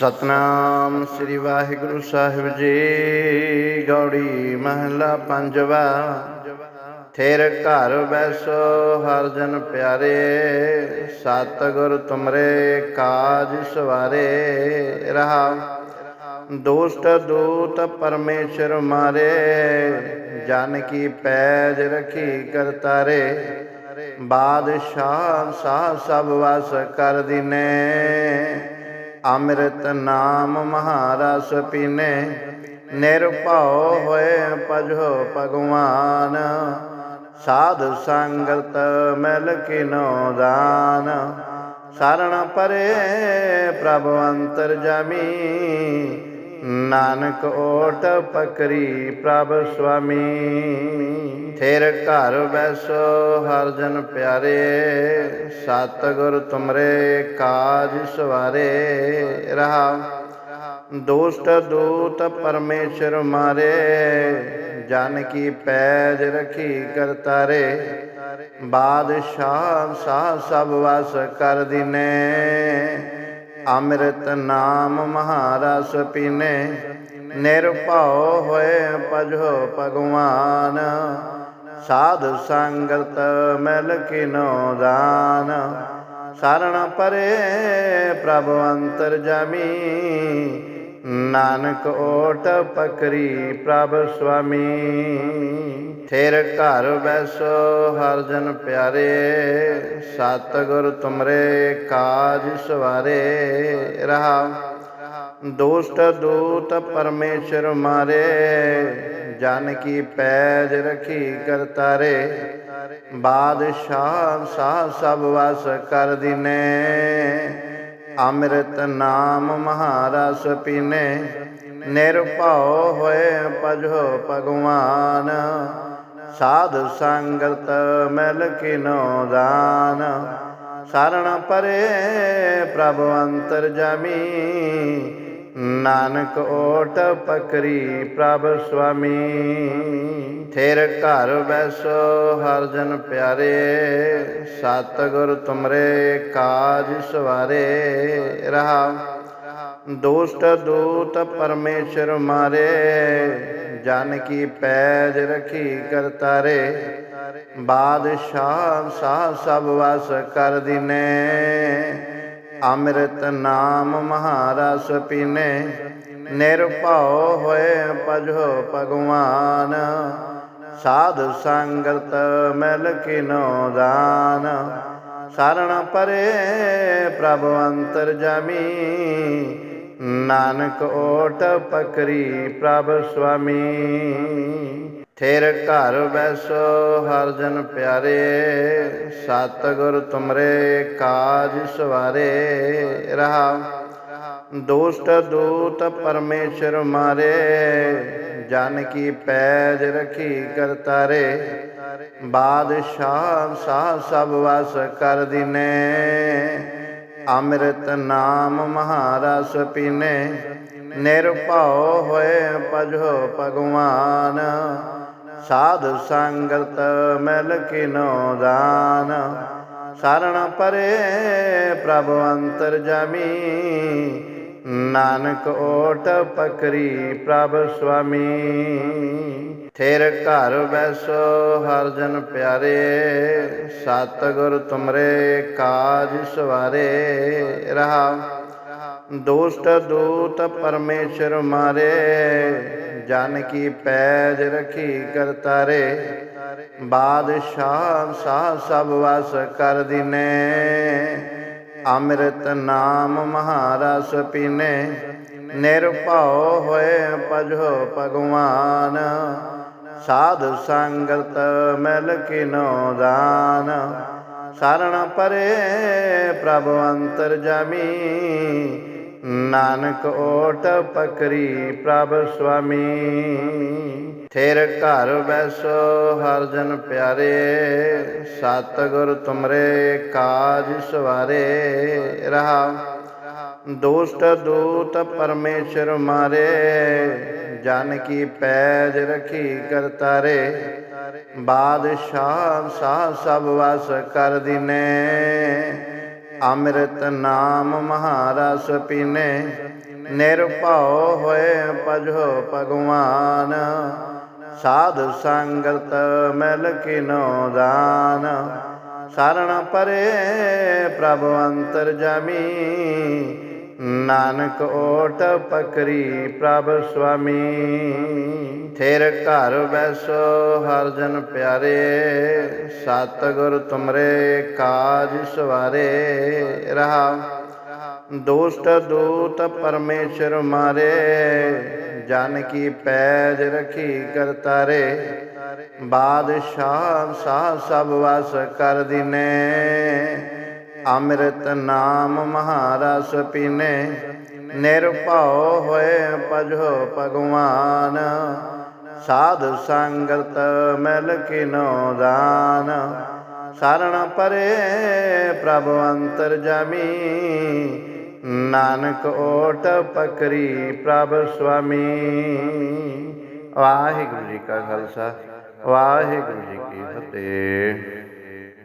ਸਤਨਾਮ ਸ੍ਰੀ ਵਾਹਿਗੁਰੂ ਸਾਹਿਬ ਜੀ, ਗੌੜੀ ਮਹਲਾ ਪੰਜਵਾ। ਥੇਰ ਘਰ ਬੈਸੋ, ਹਰ ਜਨ ਪਿਆਰੇ, ਸਤਿਗੁਰ ਤੁਮਰੇ ਕਾਜ ਸਵਾਰੇ। ਰਹਾ ਦੋਸਤ ਦੂਤ ਪਰਮੇਸ਼ਰ ਮਾਰੇ, ਜਨ ਕੀ ਪੈਜ ਰਖੀ ਕਰਤਾਰੇ। ਬਾਦਸ਼ਾਹ ਸਾਹ ਸਭ ਵਸ ਕਰ ਦਿਨੇ। ਅੰਮ੍ਰਿਤ ਨਾਮ ਮਹਾਰਸ ਪੀਨੇ, ਨਿਰਭਉ ਹੋਏ ਪਜੋ ਭਗਵਾਨ। ਸਾਧ ਸੰਗਤ ਮਿਲ ਕਿਨੋ ਦਾਨ। ਸਰਣ ਪਰੇ ਪ੍ਰਭ ਅੰਤਰ ਜਾਮੀ ਨਾਨਕ ਓਟ ਪਕਰੀ ਪ੍ਰਭ ਸੁਆਮੀ। ਥੇਰ ਘਰ ਬੈਸੋ ਹਰ ਜਨ ਪਿਆਰੇ ਸਤਿਗੁਰ ਤੁਮਰੇ ਕਾਜ ਸਵਾਰੇ ਰਹਾ। ਦੁਸ਼ਟ ਦੂਤ ਪਰਮੇਸ਼ਰ ਮਾਰੇ, ਜਨ ਕੀ ਪੈਜ ਰਖੀ ਕਰਤਾਰੇ ਬਾਦਸ਼ਾਹ ਸਾਹ ਸਭ ਵਸ ਕਰ ਦਿਨੇ। ਅੰਮ੍ਰਿਤ ਨਾਮ ਮਹਾਰਸ ਪੀਨੇ, ਨਿਰਭਉ ਹੋਏ ਭਜੋ ਭਗਵਾਨ। ਸਾਧ ਸੰਗਤ ਮਿਲ ਕਿਨੋ ਦਾਨ। ਸਰਣ ਪਰੇ ਪ੍ਰਭ ਅੰਤਰ ਜਾਮੀ ਨਾਨਕ ਓਟ ਪਕਰੀ ਪ੍ਰਭ ਸੁਆਮੀ। ਥੇਰ ਘਰ ਬੈਸੋ ਹਰ ਜਨ ਪਿਆਰੇ, ਸਤਿਗੁਰ ਤੁਮਰੇ ਕਾਜ ਸਵਾਰੇ ਰਹਾ। ਦੁਸ਼ਟ ਦੂਤ ਪਰਮੇਸ਼ਰ ਮਾਰੇ, ਜਨ ਕੀ ਪੈਜ ਰਖੀ ਕਰਤਾਰੇ ਬਾਦਸ਼ਾਹ ਸਾਹ ਸਭ ਵਸ ਕਰ ਦਿਨੇ। ਅੰਮ੍ਰਿਤ ਨਾਮ ਮਹਾਰਸ ਪੀਨੇ, ਨਿਰਭਉ ਹੋਏ ਭਜੋ ਭਗਵਾਨ। ਸਾਧ ਸੰਗਤ ਮਿਲ ਕਿਨੋ ਦਾਨ। ਸਰਣ ਪਰੇ ਪ੍ਰਭ ਅੰਤਰ ਜਾਮੀ ਨਾਨਕ ਓਟ ਪਕਰੀ ਪ੍ਰਭ ਸੁਆਮੀ। ਥੇਰ ਘਰ ਵੈਸੋ ਹਰ ਜਨ ਪਿਆਰੇ ਸਤਿਗੁਰ ਤੁਮਰੇ ਕਾਜ ਸਵਾਰੇ। ਰਹਾ, ਦੁਸ਼ਟ ਦੂਤ ਪਰਮੇਸ਼ਰ ਮਾਰੇ, ਜਨ ਕੀ ਪੈਜ ਰਖੀ ਕਰਤਾਰੇ ਬਾਦਸ਼ਾਹ ਸਾਹ ਸਭ ਵਸ ਕਰ ਦਿਨੇ। ਅੰਮ੍ਰਿਤ ਨਾਮ ਮਹਾਰਸ ਪੀਨੇ, ਨਿਰਭਉ ਹੋਏ ਭਜੋ ਭਗਵਾਨ। ਸਾਧ ਸੰਗਤ ਮਿਲ ਕਿਨੋ ਦਾਨ। ਸਰਣ ਪਰੇ ਪ੍ਰਭ ਅੰਤਰ ਜਾਮੀ, ਨਾਨਕ ਓਟ ਪਕਰੀ ਪ੍ਰਭ ਸੁਆਮੀ ਥੇਰ ਘਰ ਬੈਸੋ, ਹਰ ਜਨ ਪਿਆਰੇ। ਸਤਿਗੁਰ ਤੁਮਰੇ, ਕਾਜ ਸਵਾਰੇ। ਰਹਾ। ਦੁਸ਼ਟ ਦੂਤ ਪਰਮੇਸ਼ਰ ਮਾਰੇ। ਜਨ ਕੀ ਪੈਜ ਰਖੀ ਕਰਤਾਰੇ ਬਾਦਸ਼ਾਹ ਸਾਹ ਸਭ ਵਸ ਕਰ ਦਿਨੇ। ਅੰਮ੍ਰਿਤ ਨਾਮ ਮਹਾਰਸ ਪੀਨੇ। ਨਿਰਭਉ ਹੋਏ ਪਜੋ ਭਗਵਾਨ। ਸਾਧ ਸੰਗਤ ਮਿਲ ਕਿਨੋ ਦਾਨ। ਸਰਣ ਪਰੇ ਪ੍ਰਭ ਅੰਤਰ ਜਾਮੀ। ਨਾਨਕ ਓਟ ਪਕਰੀ ਪ੍ਰਭ ਸੁਆਮੀ। ਥੇਰ ਘਰ ਵੈਸੋ ਹਰ ਜਨ ਪਿਆਰੇ। ਸਤਿਗੁਰ ਤੁਮਰੇ ਕਾਜ ਸਵਾਰੇ। ਰਹਾ। ਦੋਸਤ ਦੂਤ ਪਰਮੇਸ਼ਰ ਮਾਰੇ। ਜਨ ਕੀ ਪੈਜ ਰਖੀ ਕਰਤਾਰੇ ਬਾਦਸ਼ਾਹ ਸਾਹ ਸਭ ਵਸ ਕਰ ਦਿਨੇ। ਅੰਮ੍ਰਿਤ ਨਾਮ ਮਹਾਰਸ ਪੀਨੇ। ਨਿਰਭਉ ਹੋਏ ਪਜੋ ਭਗਵਾਨ। ਸਾਧ ਸੰਗਤ ਮਿਲ ਕਿਨੋ ਦਾਨ। ਸਰਣ ਪਰੇ ਪ੍ਰਭ ਅੰਤਰ ਜਾਮੀ। ਨਾਨਕ ਓਟ ਪਕਰੀ ਪ੍ਰਭ ਸੁਆਮੀ। ਥੇਰ ਘਰ ਵੈਸੋ ਹਰ ਜਨ ਪਿਆਰੇ, ਸਤਿਗੁਰ ਤੁਮਰੇ ਕਾਜ ਸਵਾਰੇ ਰਹਾ। ਦੁਸ਼ਟ ਦੂਤ ਪਰਮੇਸ਼ਰ ਮਾਰੇ, ਜਨ ਕੀ ਪੈਜ ਰਖੀ ਕਰਤਾਰੇ ਬਾਦਸ਼ਾਹ ਸਾਹ ਸਭ ਵਸ ਕਰ ਦਿਨੇ। ਅੰਮ੍ਰਿਤ ਨਾਮ ਮਹਾਰਸ ਪੀਨੇ, ਨਿਰਭਉ ਹੋਏ ਭਜੋ ਭਗਵਾਨ। ਸਾਧ ਸੰਗਤ ਮਿਲ ਕਿਨੋ ਦਾਨ ਸਰਣ ਪਰੇ ਪ੍ਰਭ ਅੰਤਰ ਜਾਮੀ। ਨਾਨਕ ਓਟ ਪਕਰੀ ਪ੍ਰਭ ਸੁਆਮੀ। ਥੇਰ ਘਰ ਬੈਸੋ ਹਰ ਜਨ ਪਿਆਰੇ ਸਤ ਗੁਰ ਤੁਮਰੇ ਕਾਜ ਸਵਾਰੇ। ਰਹਾ, ਦੁਸ਼ਟ ਦੂਤ ਪਰਮੇਸ਼ਰ ਮਾਰੇ, ਜਨ ਕੀ ਪੈਜ ਰਖੀ ਕਰਤਾਰੇ ਬਾਦਸ਼ਾਹ ਸਾਹ ਸਭ ਵਸ ਕਰ ਦਿਨੇ। ਅੰਮ੍ਰਿਤ ਨਾਮ ਮਹਾਰਸ ਪੀਨੇ, ਨਿਰਭਉ ਹੋਏ ਭਜੋ ਭਗਵਾਨ। ਸਾਧ ਸੰਗਤ ਮਿਲ ਕਿਨੋ ਦਾਨ। ਸਰਣ ਪਰੇ ਪ੍ਰਭ ਅੰਤਰ ਜਾਮੀ, ਨਾਨਕ ਓਟ ਪਕਰੀ ਪ੍ਰਭ ਸੁਆਮੀ। ਵਾਹਿਗੁਰੂ ਜੀ ਕਾ ਖਾਲਸਾ, ਵਾਹਿਗੁਰੂ ਜੀ ਕੀ ਫਤਿਹ।